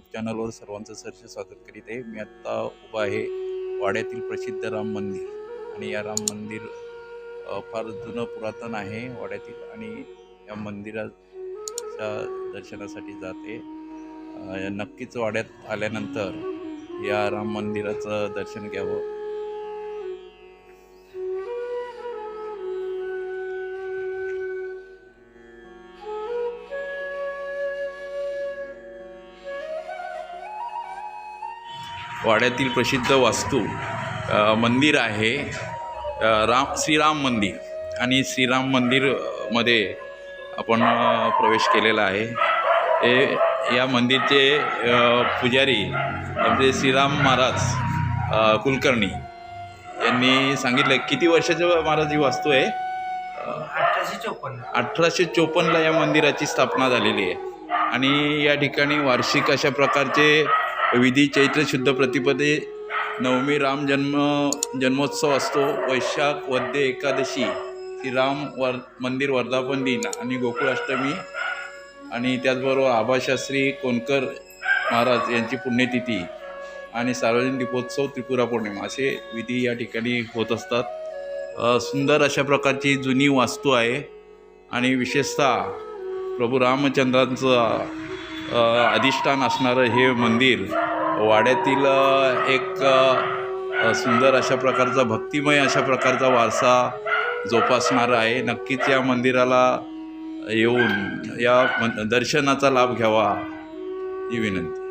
चॅनलवर सर्वांचं सरसे स्वागत करीत आहे. मी आत्ता उभा आहे वाड्यातील प्रसिद्ध राम मंदिर आणि या राम मंदिर फार जुनं पुरातन आहे वाड्यातील आणि या मंदिराच्या दर्शनासाठी जाते. नक्कीच वाड्यात आल्यानंतर या राम मंदिराचं दर्शन घ्यावं. वाड्यातील प्रसिद्ध वास्तू मंदिर आहे राम श्रीराम मंदिर. आणि श्रीराम मंदिरमध्ये आपण प्रवेश केलेला आहे. हे या मंदिरचे पुजारी म्हणजे श्रीराम महाराज कुलकर्णी यांनी सांगितलं किती वर्षाचं महाराज ही वास्तू आहे? अठराशे चौपन्न. अठराशे चोपन्नला या मंदिराची स्थापना झालेली आहे. आणि या ठिकाणी वार्षिक अशा प्रकारचे विधी चैत्र शुद्ध प्रतिपदे नवमी राम जन्म जन्मोत्सव असतो. वैशाख वद्य एकादशी श्रीराम वर मंदिर वर्धापन दिन आणि गोकुळाष्टमी आणि त्याचबरोबर आबाशास्त्री कोणकर महाराज यांची पुण्यतिथी आणि सार्वजनिक दीपोत्सव त्रिपुरा पौर्णिमा असे विधी या ठिकाणी होत असतात. सुंदर अशा प्रकारची जुनी वास्तू आहे आणि विशेषतः प्रभू रामचंद्रांचं अधिष्ठान असणारं हे मंदिर वाड्यातील एक सुंदर अशा प्रकारचा भक्तिमय अशा प्रकारचा वारसा जोपासणारा आहे. नक्कीच या मंदिराला येऊन या दर्शनाचा लाभ घ्यावा ही विनंती.